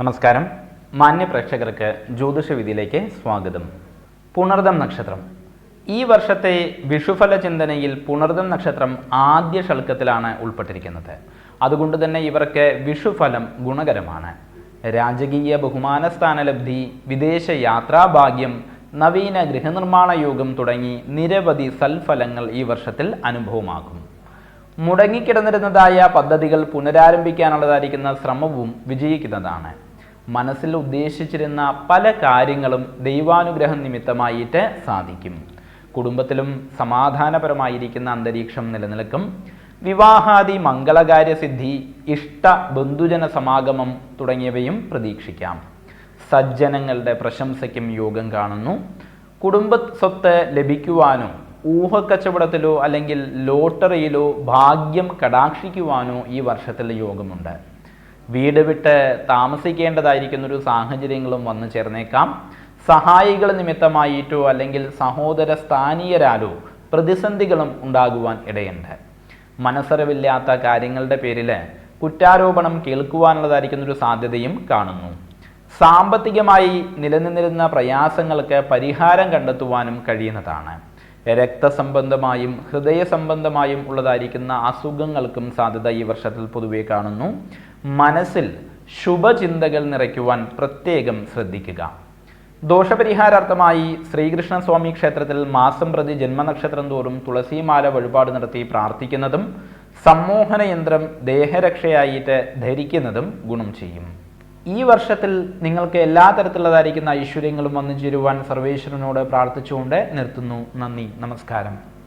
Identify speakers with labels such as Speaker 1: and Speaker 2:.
Speaker 1: നമസ്കാരം. മാന്യ പ്രേക്ഷകർക്ക് ജ്യോതിഷ വിധിയിലേക്ക് സ്വാഗതം. പുണർദം നക്ഷത്രം. ഈ വർഷത്തെ വിഷുഫല ചിന്തനയിൽ പുണർദം നക്ഷത്രം ആദ്യ ഷൾക്കത്തിലാണ് ഉൾപ്പെട്ടിരിക്കുന്നത്. അതുകൊണ്ട് തന്നെ ഇവർക്ക് വിഷുഫലം ഗുണകരമാണ്. രാജകീയ ബഹുമാന സ്ഥാനലബ്ധി വിദേശ യാത്രാഭാഗ്യം നവീന ഗൃഹനിർമ്മാണ യോഗം തുടങ്ങി നിരവധി സൽഫലങ്ങൾ ഈ വർഷത്തിൽ അനുഭവമാകും. മുടങ്ങിക്കിടന്നിരുന്നതായ പദ്ധതികൾ പുനരാരംഭിക്കാനുള്ളതായിരിക്കുന്ന ശ്രമവും വിജയിക്കുന്നതാണ്. മനസ്സിൽ ഉദ്ദേശിച്ചിരുന്ന പല കാര്യങ്ങളും ദൈവാനുഗ്രഹം നിമിത്തമായിട്ട് സാധിക്കും. കുടുംബത്തിലും സമാധാനപരമായിരിക്കുന്ന അന്തരീക്ഷം നിലനിൽക്കും. വിവാഹാദി മംഗളകാര്യ സിദ്ധി ഇഷ്ട ബന്ധുജന സമാഗമം തുടങ്ങിയവയും പ്രതീക്ഷിക്കാം. സജ്ജനങ്ങളുടെ പ്രശംസയ്ക്കും യോഗം കാണുന്നു. കുടുംബ സ്വത്ത് ലഭിക്കുവാനോ ഊഹക്കച്ചവടത്തിലോ അല്ലെങ്കിൽ ലോട്ടറിയിലോ ഭാഗ്യം കടാക്ഷിക്കുവാനോ ഈ വർഷത്തിൽ യോഗമുണ്ട്. വീട് വിട്ട് താമസിക്കേണ്ടതായിരിക്കുന്ന ഒരു സാഹചര്യങ്ങളും വന്നു ചേർന്നേക്കാം. സഹായികൾ നിമിത്തമായിട്ടോ അല്ലെങ്കിൽ സഹോദര സ്ഥാനീയരാലോ പ്രതിസന്ധികളും ഉണ്ടാകുവാൻ ഇടയുണ്ട്. മനസ്സറിവില്ലാത്ത കാര്യങ്ങളുടെ പേരിൽ കുറ്റാരോപണം കേൾക്കുവാനുള്ളതായിരിക്കുന്ന ഒരു സാധ്യതയും കാണുന്നു. സാമ്പത്തികമായി നിലനിന്നിരുന്ന പ്രയാസങ്ങൾക്ക് പരിഹാരം കണ്ടെത്തുവാനും കഴിയുന്നതാണ്. രക്തസംബന്ധമായും ഹൃദയ സംബന്ധമായും ഉള്ളതായിരിക്കുന്ന അസുഖങ്ങൾക്കും സാധ്യത ഈ വർഷത്തിൽ പൊതുവെ കാണുന്നു. മനസ്സിൽ ശുഭചിന്തകൾ നിറയ്ക്കുവാൻ പ്രത്യേകം ശ്രദ്ധിക്കുക. ദോഷപരിഹാരാർത്ഥമായി ശ്രീകൃഷ്ണസ്വാമി ക്ഷേത്രത്തിൽ മാസം പ്രതി ജന്മനക്ഷത്രം തോറും തുളസിമാല വഴിപാട് നടത്തി പ്രാർത്ഥിക്കുന്നതും സമ്മോഹന യന്ത്രം ദേഹരക്ഷയായിട്ട് ധരിക്കുന്നതും ഗുണം ചെയ്യും. ഈ വർഷത്തിൽ നിങ്ങൾക്ക് എല്ലാ തരത്തിലുള്ളതായിരിക്കുന്ന ഐശ്വര്യങ്ങളും വന്നു ചേരുവാൻ സർവേശ്വരനോട് പ്രാർത്ഥിച്ചുകൊണ്ട് നിർത്തുന്നു. നന്ദി നമസ്കാരം.